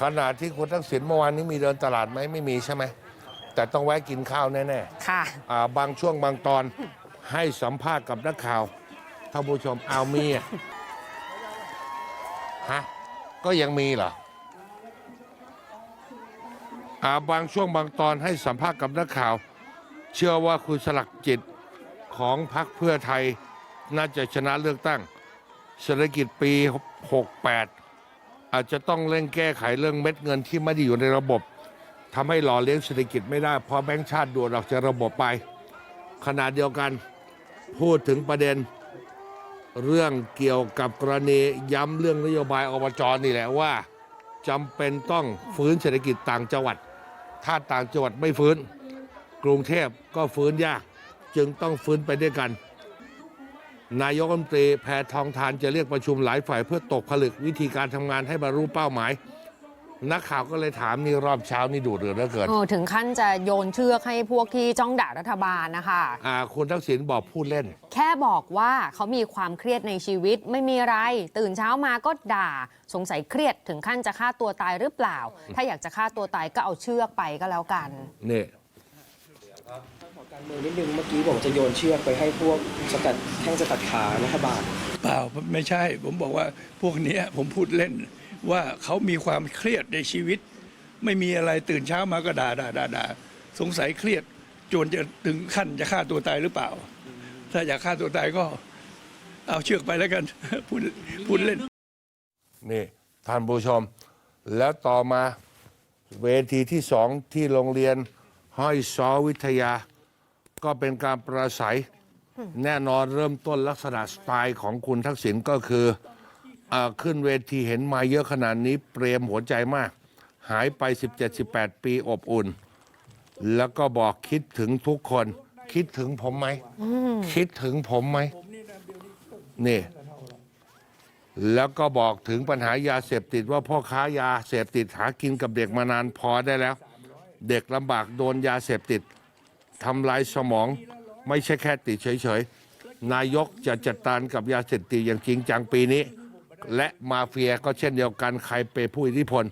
ขณะที่คุณทักษิณเมื่อวานนี้มีเดินตลาดไหมไม่มีใช่ไหม แต่ต้องแวะกินข้าวแน่ค่ะ ๆอ่าบางช่วงบางตอนให้สัมภาษณ์กับนักข่าวท่านผู้ชมเอามีอะฮะก็ยังมีเหรออ่าบางช่วงบางตอนให้สัมภาษณ์กับนักข่าว เชื่อว่าคุณสลักจิตของพรรคเพื่อไทยน่าจะชนะเลือกตั้ง เศรษฐกิจปี 68 อาจจะต้องเร่งแก้ไขเรื่องเม็ดเงินที่ไม่ได้อยู่ในระบบทำให้หล่อเลี้ยงเศรษฐกิจไม่ได้เพอแบงก์ชาติด่วนออกจากระบบไป ขณะเดียวกันพูดถึงประเด็นเรื่องเกี่ยวกับกรณีย้ำเรื่องนโยบายอบจนี่แหละว่าจำเป็นต้องฟื้นเศรษฐกิจต่างจังหวัด ถ้าต่างจังหวัดไม่ฟื้น กรุงเทพก็ฟื้นยาก จึงต้องฟื้นไปด้วยกัน นายกรัฐมนตรีแพทองทานจะเรียกประชุมหลายฝ่ายเพื่อตกผลึกวิธีการทำงานให้บรรลุเป้าหมาย นักข่าวก็เลยถามนี่รอบเช้านี่ดูดเดือดเหลือเกินโอ้ถึงขั้นจะโยนเชือกให้พวกที่จ้องด่ารัฐบาลนะคะ อ่าคุณทักษิณบอกพูดเล่น แค่บอกว่าเขามีความเครียดในชีวิตไม่มีอะไร ตื่นเช้ามาก็ด่าสงสัยเครียดถึงขั้นจะฆ่าตัวตายหรือเปล่า ถ้าอยากจะฆ่าตัวตายก็เอาเชือกไปก็แล้วกัน นี่ขอ การเมืองนิดนึงเมื่อกี้บอกจะโยนเชือกไปให้พวกสกัดแข้งสกัดขารัฐบาลเปล่าไม่ใช่ ผมบอกว่าพวกเนี้ยผมพูดเล่นว่าเขามีความเครียดในชีวิต ไม่มีอะไรตื่นเช้ามาก็ด่าด่าด่าด่าสงสัยเครียดจนจะถึงขั้นจะฆ่าตัวตายหรือเปล่า ถ้าอยากฆ่าตัวตายก็ เอาเชือกไปแล้วกันพูดพูดเล่น นี่ท่านผู้ชม แล้วต่อมาเวทีที่สองที่โรงเรียนห้อยซอวิทยา ก็เป็นการประสัยแน่นอนเริ่มต้นลักษณะสไตล์ของคุณทักษิณก็คืออาขึ้นเวทีเห็นมาเยอะขนาดนี้เปรียมหัวใจมาก หายไป 17-18 ปีอบอุ่น แล้วก็บอกคิดถึงทุกคน คิดถึงผมไหมคิดถึงผมไหมนี่ แล้วก็บอกถึงปัญหายาเสพติดว่าพ่อค้ายาเสพติดหากินกับเด็กมานานพอได้แล้ว เด็กลำบากโดนยาเสพติด ทำลายสมองไม่ใช่แค่ติดเฉยๆ นายกจะจัดการกับยาเสพติดอย่างจริงจังปีนี้ และมาเฟียก็เช่นเดียวกันใครเป็นผู้อิทธิพล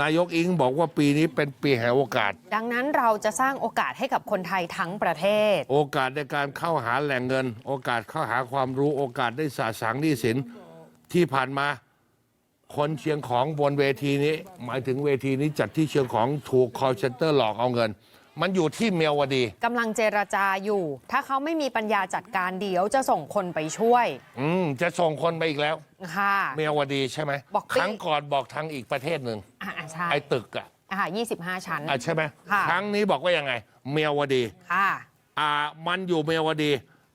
นายกอิงบอกว่าปีนี้เป็นปีแห่งโอกาส ดังนั้นเราจะสร้างโอกาสให้กับคนไทยทั้งประเทศ โอกาสในการเข้าหาแหล่งเงิน โอกาสเข้าหาความรู้โอกาสได้สาสางหนี้สินที่ผ่านมาคนเชียงของบนเวทีนี้ หมายถึงเวทีนี้จัดที่เชียงของถูกคอ l เซนเตอร์หลอกเอาเงิน มันอยู่ที่เมียวดี กำลังเจรจาอยู่ ถ้าเขาไม่มีปัญญาจัดการเดี๋ยวจะส่งคนไปช่วย อืมจะส่งคนไปอีกแล้ว ค่ะ เมียวดีใช่ไหมบอกครั้งก่อนบอกทางอีกประเทศหนึ่งอ่าใช่ไอ้ตึกอะอ่า25ชั้น อะใช่ไหมค่ะ ครั้งนี้บอกว่ายังไง เมียวดีค่ะ อ่ามันอยู่เมียวดี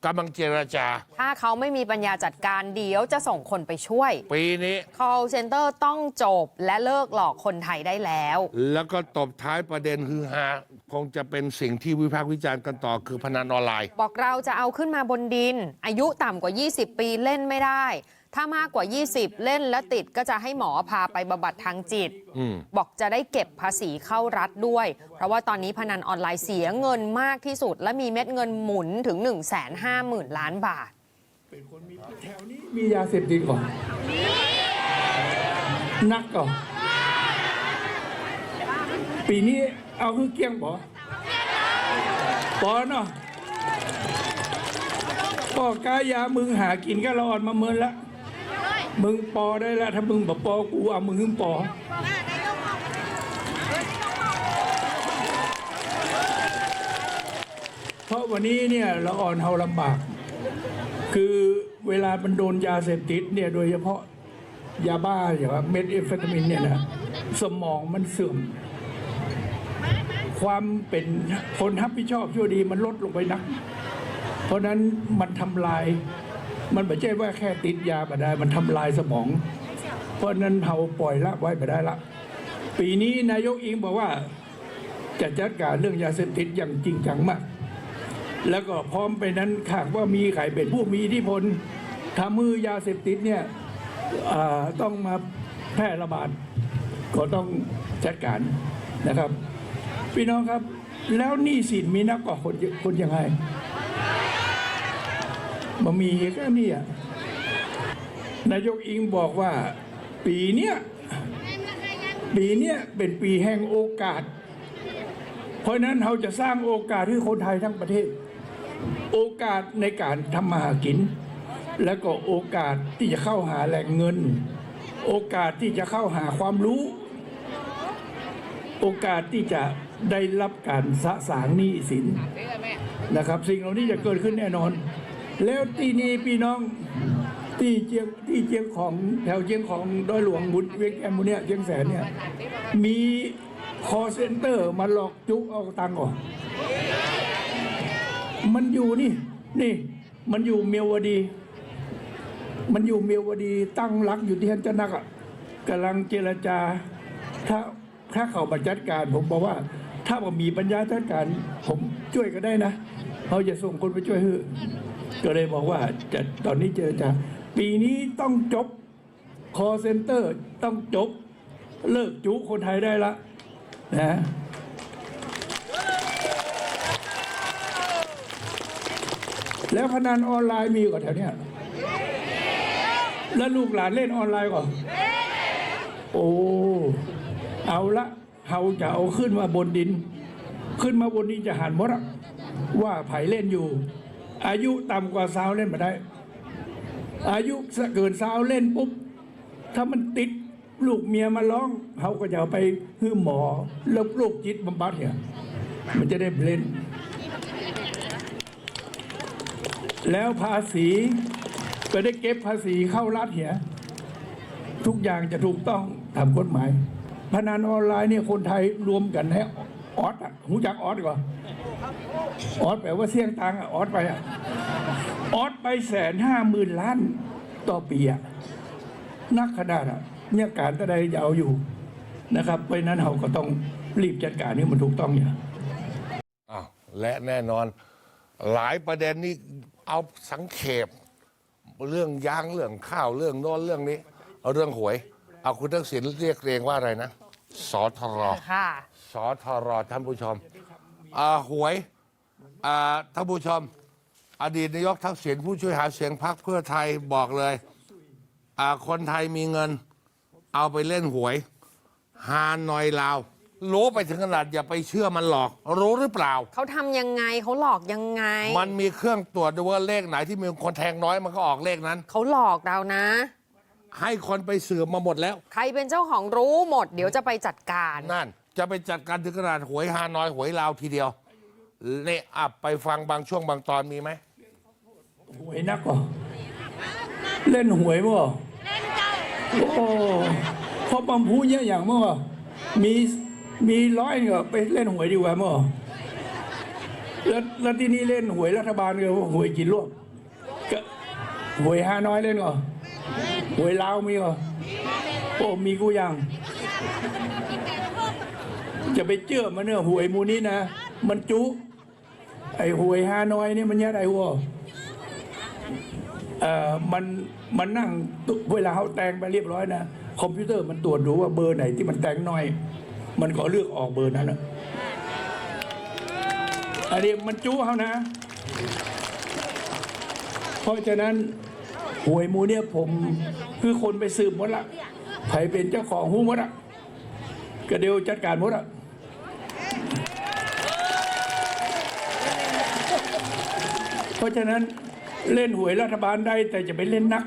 กำลังเจรจา ถ้าเขาไม่มีปัญญาจัดการเดี๋ยวจะส่งคนไปช่วย ปีนี้ call center ต้องจบและเลิกหลอกคนไทยได้แล้ว แล้วก็ตบท้ายประเด็นฮือฮาคงจะเป็นสิ่งที่วิพากษ์วิจารณ์กันต่อคือพนันออนไลน์ บอกเราจะเอาขึ้นมาบนดิน อายุต่ำกว่า 20 ปีเล่นไม่ได้ ถ้ามากกว่า 20 เล่นแล้วติดก็จะให้หมอพาไปบำบัดทางจิต อืม บอกจะได้เก็บภาษีเข้ารัฐด้วย เพราะว่าตอนนี้พนันออนไลน์เสียเงินมากที่สุด และมีเม็ดเงินหมุนถึง 1 5 0 0 0 0 ล้านบาท มียาเสพติดก่อนนักก่อนปีนี้เอาคือเกี้ยงบ่ปอเนาะปอกายามึงหากินก็รอดมาเมินละ มึงปอได้แล้วถ้ามึงบอกปอกูเอามึงขึ้นปอเพราะวันนี้เนี่ยละอ่อนเฮาลำบาก คือเวลามันโดนยาเสพติดเนี่ยโดยเฉพาะยาบ้าอย่างว่าเม็ดเอมเฟตามินเนี่ยนะสมองมันเสื่อม ความเป็นคนรับผิดชอบชั่วดีมันลดลงไปนัก เพราะนั้นมันทำลาย มันไม่ใช่ว่าแค่ติดยาไปได้ มันทำลายสมอง เพราะนั้นเราปล่อยละไว้ไปได้ละ ปีนี้นายกอิงบอกว่า จะจัดการเรื่องยาเสพติดอย่างจริงจังมาก แล้วก็พร้อมไปนั้นหากว่ามีใครเป็นผู้มีอิทธิพลทำมือยาเสพติดเนี่ยต้องมาแพร่ระบาด ก็ต้องจัดการนะครับ พี่น้องครับ แล้วหนี้สินมีนักกว่าคนคนยังไง มามีก็เนี่ยนายกอิงบอกว่า ปีเนี้ยปีเนี้ยเป็นปีแห่งโอกาส เพราะฉะนั้นเราจะสร้างโอกาสให้คนไทยทั้งประเทศ โอกาสในการทำมาหากิน แล้วก็โอกาสที่จะเข้าหาแหล่งเงิน โอกาสที่จะเข้าหาความรู้ โอกาสที่จะได้รับการสะสางหนี้สินนะครับ สิ่งเหล่านี้จะเกิดขึ้นแน่นอน แล้วที่นี้พี่น้องที่เจียงที่เจียงของแถวเจียงของดอยหลวงบุญเวียงแอมบุเนี่ยเจียงแสนเนี่ยมีคอเซ็นเตอร์มาหลอกจุกเอาตังค์ก่อนมันอยู่นี่ นี่ มันอยู่เมียวดี มันอยู่เมียวดีตั้งรักอยู่ที่ฮันจนักอะกำลังเจรจา ถ้าถ้าเขาบัจัดการ ผมบอกว่า ถ้าผมมีปัญญาจัดการ ผมช่วยก็ได้นะเขาจะส่งคนไปช่วยฮือ ก็เลยบอกว่าจะตอนนี้เจรจาปีนี้ต้องจบคอเซ็นเตอร์ต้องจบ เลิกจุคนไทยได้ละนะแล้วพนันออนไลน์มีกว่าแถวเนี้ยแล้วลูกหลานเล่นออนไลน์ก่อนโอ้ เอาละเราจะเอาขึ้นมาบนดิน ขึ้นมาบนดินจะหันมดว่าไผ่เล่นอยู่ อายุต่ำกว่าสาวเล่นมาได้ อายุเกินสาวเล่นปุ๊บ ถ้ามันติดลูกเมียมาร้องเขาก็จะเอาไปฮื้อหมอแล้วโรคจิตบำบัดเนี่ยมันจะได้เล่น แล้วภาษีก็ได้เก็บภาษีเข้ารัฐเหียทุกอย่างจะถูกต้องตามกฎหมาย พนันออนไลน์เนี่ยคนไทยรวมกันให้ออสหูจักออสก่อน ออสแปลว่าเสี่ยงตังค์อะออสไปอะออสไปแสนห้าหมื่นล้านต่อปีอะนักขนาดอะเนี่ยการตะใดยาวอยู่นะครับเพราะฉะนั้นเราก็ต้องรีบจัดการนี่มันถูกต้องอย่างอ้าวและแน่นอน หลายประเด็นนี้เอาสังเขปเรื่องยางเรื่องข้าวเรื่องโน้นเรื่องนี้ เอาเรื่องหวย เอาคุณทักษิณเรียกเรียงว่าอะไรนะสอทรค่ะสอทรท่านผู้ชมอ่าหวย อ่าท่านผู้ชม อดีตนายกทักษิณผู้ช่วยหาเสียงพรรคเพื่อไทยบอกเลยอ่าคนไทยมีเงิน เอาไปเล่นหวย ฮานอยลาว รู้ไปถึงขนาดอย่าไปเชื่อมันหลอก รู้หรือเปล่า เขาทำยังไงเขาหลอกยังไง มันมีเครื่องตรวจดูว่าเลขไหนที่มีคนแทงน้อยมันก็ออกเลขนั้น เขาหลอกเรานะ ให้คนไปสืบมาหมดแล้ว ใครเป็นเจ้าของรู้หมด เดี๋ยวจะไปจัดการ นั่น จะไปจัดการถึงขนาดหวยฮานอยหวยลาวทีเดียว นี่อับไปฟังบางช่วงบางตอนมีไหมหวยนักก่อเล่นหวยมั้งโอ้พอปัมพูเยอะอย่างมั้งมีมีร้อยเนี่ยไปเล่นหวยดีกว่ามั้งแล้วแล้วที่นี่เล่นหวยรัฐบาลก็หวยกินรวบก็หวยฮานอยเล่นก่อหวยลาวมีก่อโอ้มีกูยัง จะไปเชื่อมันเนอหวยมูนี้นะ มันจุ ไอ้หวยฮานอยเนี่ยมันยัดไอ้หัวเอ่อมันมันนั่งเวลาเขาแต่งไปเรียบร้อยนะคอมพิวเตอร์มันตรวจดูว่าเบอร์ไหนที่มันแต่งน้อย มันก็เลือกออกเบอร์นั้นนะอันนี้มันจู้เขานะ เพราะฉะนั้นหวยมูเนี่ยผมคือคนไปสืบหมดละใครเป็นเจ้าของหูหมดอะก็เดียวจัดการหมดอะเพ ราะฉะนั้นเล่นหวยรัฐบาลได้ แต่จะไปเล่นนัก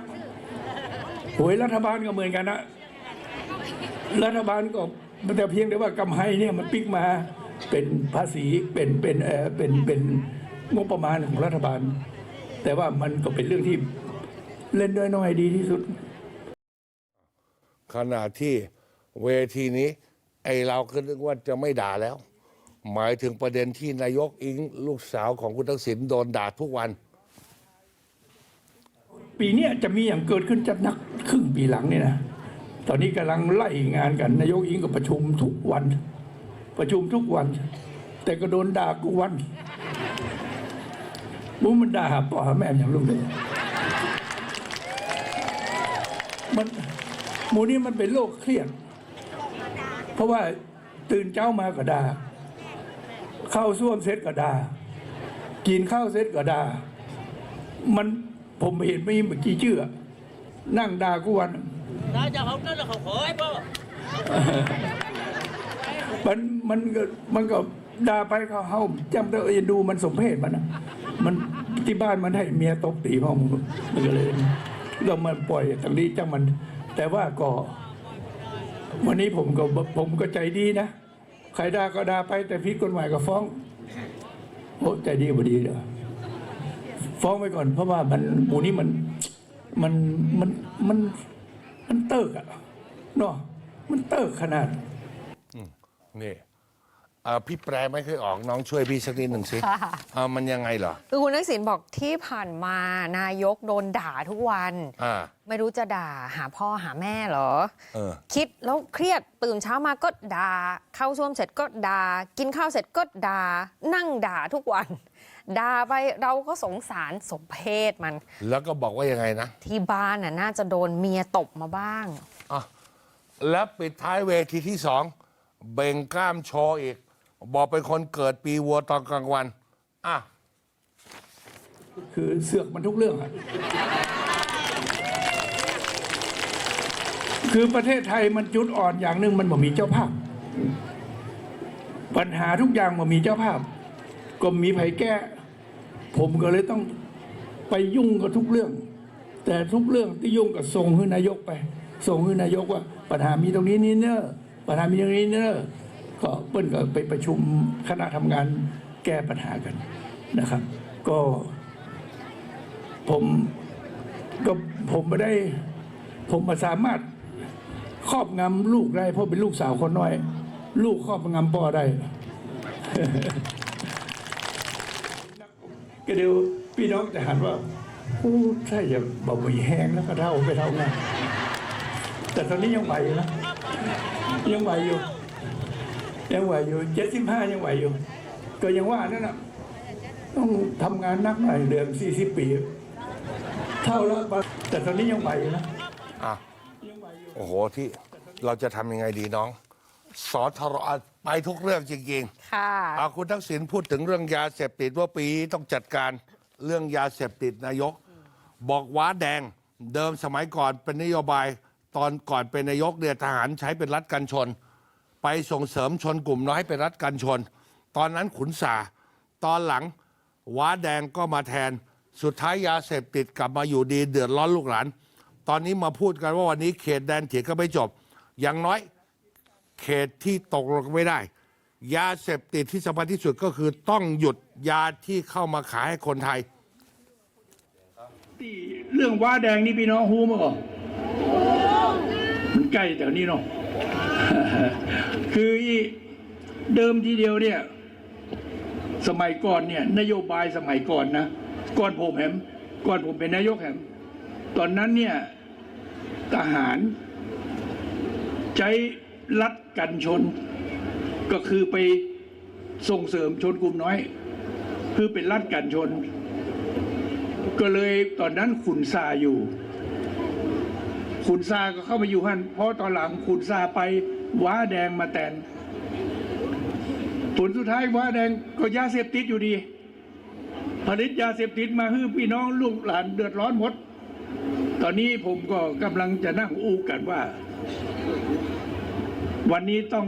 หวยรัฐบาลก็เหมือนกันนะ รัฐบาลก็แต่เพียงแต่ว่ากำไรเนี่ยมันปิกมาเป็นภาษีเป็นเป็นเออเป็นเป็นงบประมาณของรัฐบาล แต่ว่ามันก็เป็นเรื่องที่เล่นด้วยน้อยดีที่สุด ขณะที่เวทีนี้ ไอเราก็นึกว่าจะไม่ด่าแล้ว หมายถึงประเด็นที่นายกอิงลูกสาวของคุณทักษิณโดนด่าทุกวัน ปีเนี้ยจะมีอย่างเกิดขึ้นจะนักครึ่งปีหลังเนี่ยนะตอนนี้กำลังไล่งานกัน นายกอิงก็ประชุมทุกวัน ประชุมทุกวัน แต่ก็โดนด่ากูวันมุ้มันด่าหาพ่อหาแม่อย่างลูกเลยมันหมูนี้มันเป็นโรคเครียด เพราะว่าตื่นเช้ามาก็ด่า เข้าส้วมเสร็จก็ด่ากินข้าวเสร็จก็ด่ามันผมเห็นไม่เมื่อกี้ชื่ออะนั่งด่ากูวัน Đó cho không nói là khổ khổ ấy bố มันมันก็มันก็ด่าไปเขาเฮาจำตัวเองดูมันสมเพศมันอะมันที่บ้านมันให้เมียตบตีพ่อมันมันก็เลยเรามันปล่อยตรงนี้จังมัน แต่ว่าก็ วันนี้ผมก็ผมก็ใจดีนะ ใครด่าก็ด่าไปแต่พิดกฎหมายก็ฟ้องโอ้ใจดีบ่ดีเด้อฟ้องไปก่อน เพราะว่ามันหมูนี้มันมันมันมันมันเติกอะเนาะมันเติกขนาดนี่ เอ่อพี่แปลไม่เคยออกน้องช่วยพี่สักนิดหนึ่งสิค่ะเอามันยังไงเหรอคือคุณทักษิณบอกที่ผ่านมานายกโดนด่าทุกวัน อ่า ไม่รู้จะด่าหาพ่อหาแม่เหรอ เออ คิดแล้วเครียดตื่นเช้ามาก็ด่าเข้าซ่วมเสร็จก็ด่ากินข้าวเสร็จก็ด่านั่งด่าทุกวันด่าไปเราก็สงสารสมเพศมัน แล้วก็บอกว่ายังไงนะที่บ้านน่ะน่าจะโดนเมียตบมาบ้าง อะแล้วปิดท้ายเวทีที่สองเบ่งกล้ามโชว์อีก บอกเป็นคนเกิดปีวัวตอนกลางวัน อะ คือเสือกมันทุกเรื่องอะคือประเทศไทยมันจุดอ่อนอย่างหนึ่งมันบ่มีเจ้าภาพ ปัญหาทุกอย่างบ่มีเจ้าภาพก็มีไผแก้ ผมก็เลยต้องไปยุ่งกับทุกเรื่อง แต่ทุกเรื่องที่ยุ่งกับส่งให้นายกไป ส่งให้นายกว่า ปัญหามีตรงนี้นี่เนอะปัญหามีตรงนี้เนอะ ก็เปิ้นก็ไปประชุมคณะทำงานแก้ปัญหากันนะครับ ก็ผมก็ผมไม่ได้ ผมมาสามารถครอบงำลูกได้เพราะเป็นลูกสาวคนน้อย ลูกครอบงำพ่อได้ก็เดี๋ยวพี่น้องจะหันว่าอู้ถ้าอย่าบอกว่แห้งแล้วก็เท่าไปเท่างานแต่ตอนนี้ยังไหวนะยังไหวอยู่ ยังไหวอยู่เจ็ดสิบห้ายังไหวอยู่ ก็ยังว่านั่นน่ะต้องทำงานนักหน่อยเดือนสี่สิบปี เท่าแล้วแต่ตอนนี้ยังไหวอยู่นะอะยังไหวอยู่โอ้โหที่เราจะทำยังไงดีน้องสอทรอะไปทุกเรื่องจริงค่ะๆอาคุณทักษิณพูดถึงเรื่องยาเสพติดว่าปีนี้ต้องจัดการเรื่องยาเสพติดนายก บอกว้าแดงเดิมสมัยก่อนเป็นนโยบายตอนก่อนเป็นนายกเนี่ยทหารใช้เป็นรัฐกันชน ไปส่งเสริมชนกลุ่มน้อยให้เป็นรัฐกันชน ตอนนั้นขุนสา ตอนหลังว้าแดงก็มาแทน สุดท้ายยาเสพติดกลับมาอยู่ดีเดือดร้อนลูกหลาน ตอนนี้มาพูดกันว่าวันนี้เขตแดนเถียงก็ไม่จบ อย่างน้อยเขตที่ตกลงไม่ได้ ยาเสพติดที่สำคัญที่สุดก็คือต้องหยุดยาที่เข้ามาขายให้คนไทยที่เรื่องว้าแดงนี่พี่น้องฮู้มาก่อนมันใกล้แถวนี้เนาะ คือเดิมทีเดียวเนี่ย สมัยก่อนเนี่ยนโยบายสมัยก่อนนะก่อนผมแหมก่อนผมเป็นนายกแหมตอนนั้นเนี่ยทหาร ใช้รัดกันชน ก็คือไปส่งเสริมชนกลุ่มน้อย คือเป็นรัดกันชน ก็เลยตอนนั้นขุนซาอยู่ ขุนซาก็เข้ามาอยู่ฮั่นเพราะตอนหลังขุนซาไป ว้าแดงมาแตน ผลสุดท้ายว้าแดงก็ยาเสพติดอยู่ดี ผลิตยาเสพติดมาให้พี่น้องลูกหลานเดือดร้อนหมด ตอนนี้ผมก็กำลังจะนั่งอู้กันว่า วันนี้ต้อง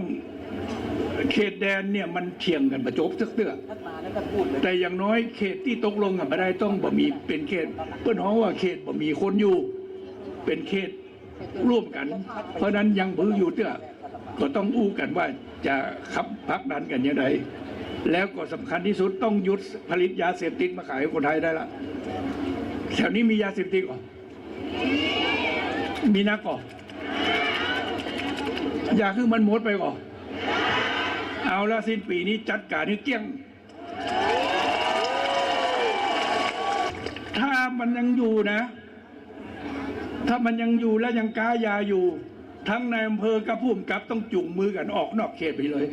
เขตแดนเนี่ยมันเฉียงกันประจบสักเตื้อแต่อย่างน้อยเขตที่ตกลงกันไม่ได้ต้องบ่มีเป็นเขตเปิ้นฮ้องว่าเขตบ่มีคนอยู่ เป็นเขตร่วมกัน เพราะนั้นยังบืออยู่เตื้อ ก็ต้องอู้กันว่าจะขับพักดันกันยังไงแล้วก็สำคัญที่สุดต้องหยุดผลิตยาเสพติดมาขายคนไทยได้ละแถวนี้มียาเสพติดก่อมีนักก่อยาคือมันหมดไปก่อเอาละสิ้นปีนี้จัดการให้เกลี้ยง ถ้ามันยังอยู่นะ ถ้ามันยังอยู่และยังก้ายาอยู่ ทั้งในายอำเภอกับผู้กำกับต้องจุงมือกันออกนอกเขตไปเลย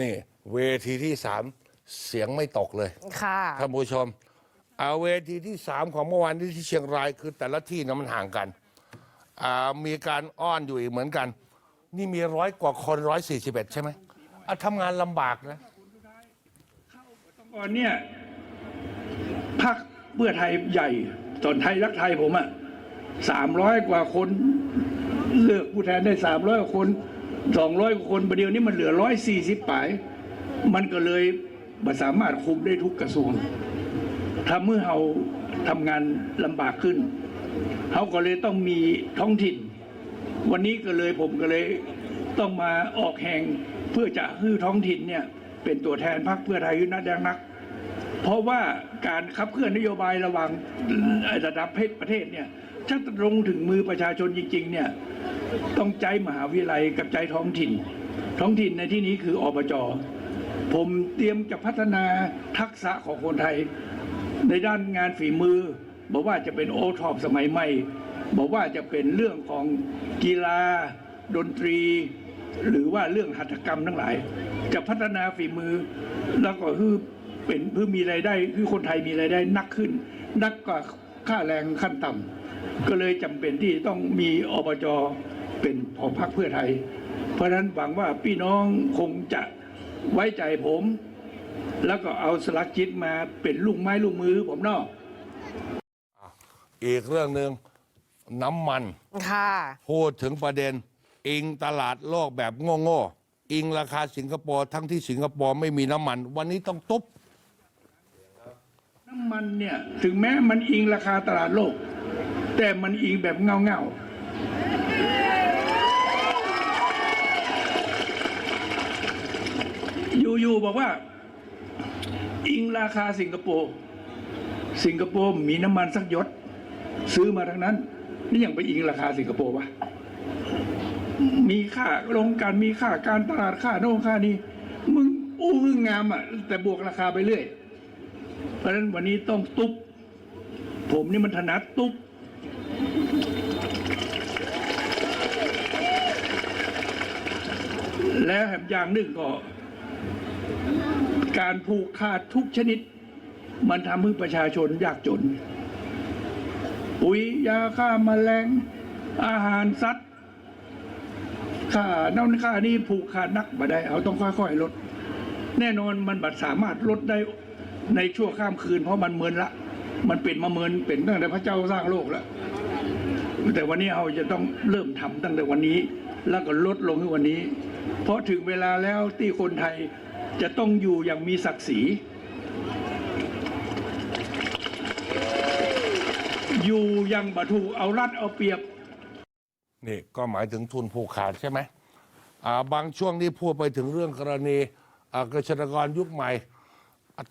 นี่ เวทีที่สามเสียงไม่ตกเลยค่ะ ท่านผู้ชม เอาเวทีที่สามของเมื่อวานนี้ที่เชียงรายคือแต่ละที่นะมันห่างกันอ่ามีการอ้อนอยู่อีกเหมือนกัน นี่มีร้อยกว่าคนร้อยสี่สิบเอ็ดใช่ไหมอะทำงานลำบากนะ ก่อนเนี่ยพักเพื่อไทยใหญ่ ตอนไทยรักไทยผมอะสามร้อยกว่าคน เลือกผู้แทนได้สามร้อยคนสองร้อยคนประเดี๋ยวนี้มันเหลือร้อยสี่สิบปลาย มันก็เลยไม่สามารถคุมได้ทุกกระทรวงทำเมื่อเราทำงานลำบากขึ้นเขาก็เลยต้องมีท้องถิ่น วันนี้ก็เลยผมก็เลยต้องมาออกแห่งเพื่อจะฮื้อท้องถิ่นเนี่ยเป็นตัวแทนพรรคเพื่อไทยยุนัดแดงนัก เพราะว่าการขับเคลื่อนนโยบายระหว่างระดับประเทศเนี่ยถ้าลงถึงมือประชาชนจริงๆเนี่ยต้องใจมหาวิทยาลัยกับใจท้องถิ่น ท้องถิ่นในที่นี้คืออบจผมเตรียมจะพัฒนาทักษะของคนไทย ในด้านงานฝีมือ บอกว่าจะเป็นโอทอปสมัยใหม่ บอกว่าจะเป็นเรื่องของกีฬา ดนตรี หรือว่าเรื่องหัตถกรรมทั้งหลาย จะพัฒนาฝีมือแล้วก็คือ เป็นเพื่อมีรายได้คือคนไทยมีรายได้นักขึ้น นักกว่าค่าแรงขั้นต่ำก็เลยจำเป็นที่ต้องมีอบจเป็นของพรรคเพื่อไทย เพราะฉะนั้นหวังว่าพี่น้องคงจะไว้ใจผม แล้วก็เอาสลักจิตมาเป็นลูกไม้ลูกมือผมเนอกอีกเรื่องหนึ่งน้ำมันค่ะพูดถึงประเด็น อิงตลาดโลกแบบโง่ๆอิงราคาสิงคโปร์ทั้งที่สิงคโปร์ไม่มีน้ำมัน วันนี้ต้องตุ๊บ น้ำมันเนี่ยถึงแม้มันอิงราคาตลาดโลก แต่มันอิงแบบเงาเงาอยู่ๆบอกว่า อิงราคาสิงคโปร์สิงคโปร์มีน้ำมันสักยศซื้อมาทั้งนั้น นี่ยังไปอิงราคาสิงคโปร์วะมีค่าลงการมีค่าการตลาดค่าโน่นค่านี้มึงอู้งงามอะ แต่บวกราคาไปเรื่อย เพราะฉะนั้นวันนี้ต้องตุ๊บ ผมนี่มันถนัดตุ๊บ แล้วแถมอย่างหนึ่งก็ การผูกขาดทุกชนิด มันทำให้ประชาชนยากจน ปุ๋ยยาฆ่ามาแมลงอาหารสัตว์ค่านั่นค่านี้ผูกขาดนักบ่ได้ เอาต้องค่อยๆลด แน่นอนมันบัดสามารถลดได้ ในชั่วข้ามคืนเพราะมันเมินละ มันเป็นมาเมินเป็นตั้งแต่พระเจ้าสร้างโลกแล้ว แต่วันนี้เราจะต้องเริ่มทำตั้งแต่วันนี้ แล้วก็ลดลงในวันนี้ เพราะถึงเวลาแล้วที่คนไทยจะต้องอยู่อย่างมีศักดิ์ศรี อยู่อยังบัถูเอารัดเอาเปรียบ นี่ก็หมายถึงทุนผูกขาดใช่ไหมบางช่วงที่พูดไปถึงเรื่องกรณีเกษตรกรยุคใหม่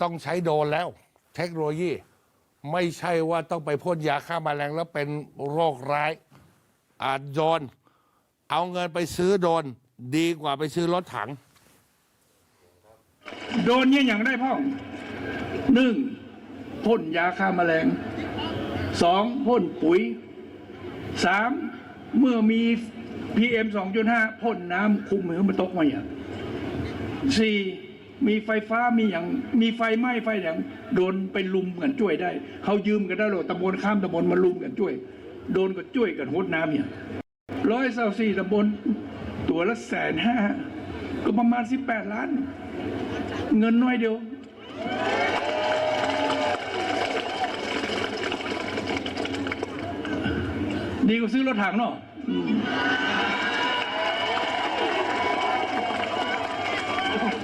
ต้องใช้โดรนแล้ว เทคโนโลยี ไม่ใช่ว่าต้องไปพ่นยาฆ่ามาแมลงแล้วเป็นโรคร้าย อาจโดนเอาเงินไปซื้อโดรนดีกว่าไปซื้อรถถัง โดนเนี่ยอย่างได้พ่อหนึ่งพ่นยาฆ่าแมลงสองพ่นปุ๋ยสามเมื่อมีพีเอ็มสองจุดห้าพ่นน้ำคุมเหมือนมันตกมาอย่างสี่ มีไฟฟ้ามีอย่างมีไฟไหม้ไฟอย่างโดนไปลุมกันช่วยได้เขายืมกันได้หรอตำบลข้ามตำบลมาลุมกันช่วย โดนก็ช่วยกันโหดน้ำอย่างร้อยเศร้าสี่ตำบลตัวละแสนห้าก็ประมาณสิบแปดล้าน เงินน้อยเดียว ดีกว่าซื้อรถถังเนาะอืม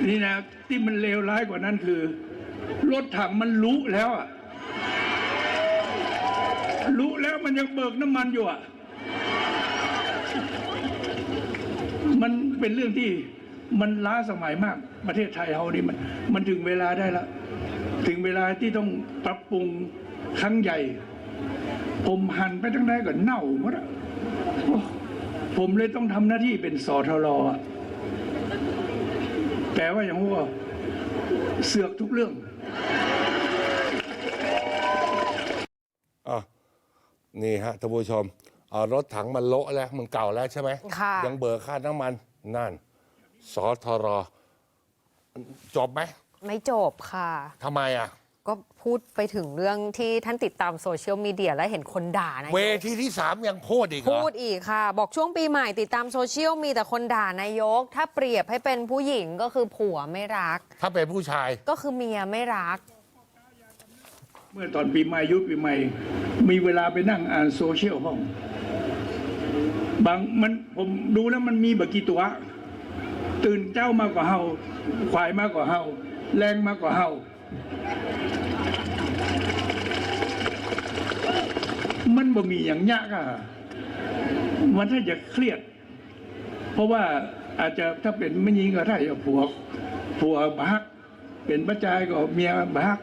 นี่นะที่มันเลวร้ายกว่านั้นคือ รถถังมันรู้แล้วอะรู้แล้วมันยังเบิกน้ำมันอยู่อะมันเป็นเรื่องที่มันล้าสมัยมากประเทศไทยเรานี่มัน มันถึงเวลาได้ล้วถึงเวลาที่ต้องปรับปรุงครั้งใหญ่ ผมหันไปทั้งได้ก็เน่าหมดอะผมเลยต้องทำหน้าที่เป็นสอทรอะ แปลว่าอย่างว่าเสือกทุกเรื่องอะนี่ฮะท่านผู้ชมอ่ารถถังมันโละแล้วมันเก่าแล้วใช่ไหมค่ะยังเบิกค่าน้ำมันนั่นสอทรจบไหมไม่จบค่ะทำไมอะ ก็พูดไปถึงเรื่องที่ท่านติดตามโซเชียลมีเดียและเห็นคนด่านะเวทีที่สามยังพูดอีกเหรพูอดอีกค่ะ บอกช่วงปีใหม่ติดตามโซเชียลมีแต่คนด่านายก ถ้าเปรียบให้เป็นผู้หญิงก็คือผัวไม่รัก ถ้าเป็นผู้ชายก็คือเมียไม่รัก เมื่อตอนปีใหม่ยุคปีใหม่ มีเวลาไปนั่งอ่านโซเชียลห้องบางมันผมดูแล้วมันมีบกี่ตัว ตื่นเจ้ามากกว่าเฮาควายมากกว่าเฮาแรงมากกว่าเฮา มันบ่มีอย่างยากอะมันถ้าจะเครียด เพราะว่าอาจจะถ้าเป็นไม่ยิงก็ถ้าจะผัวผัวบักเป็นประจายก็เมียบัก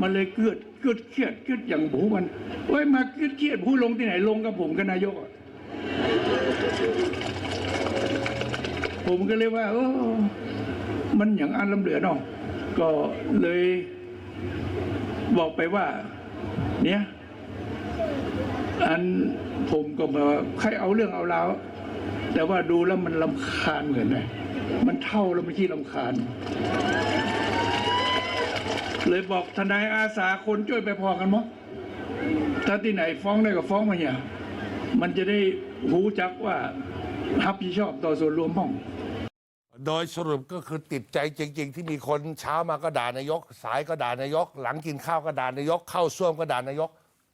มันเลยเกิดเกิดเครียดเกิดอย่างผูมันโอ้ยมาเกิดเครียดผู้ลงที่ไหนลงกับผมกับนายกผมก็เลยว่าเออมันอย่างอันลำเหลือเนาะ ก็เลยบอกไปว่า เนี่ย อันผมก็มาใครเอาเรื่องเอาราวแต่ว่าดูแล้วมันลำคาญเหมือนไงมันเท่าแล้วมันขี้ลำคาญ เลยบอกทนายอาสาคนช่วยไปพอกันมั้งถ้าที่ไหนฟ้องได้ก็ฟ้องมาเนี่ย มันจะได้หูจักว่ารับผิดชอบต่อส่วนรวมห้อง โดยสรุปก็คือติดใจจริง ๆ ที่มีคนเช้ามาก็ด่านายก สายก็ด่านายก หลังกินข้าวก็ด่านายก เข้าส้วมก็ด่านายก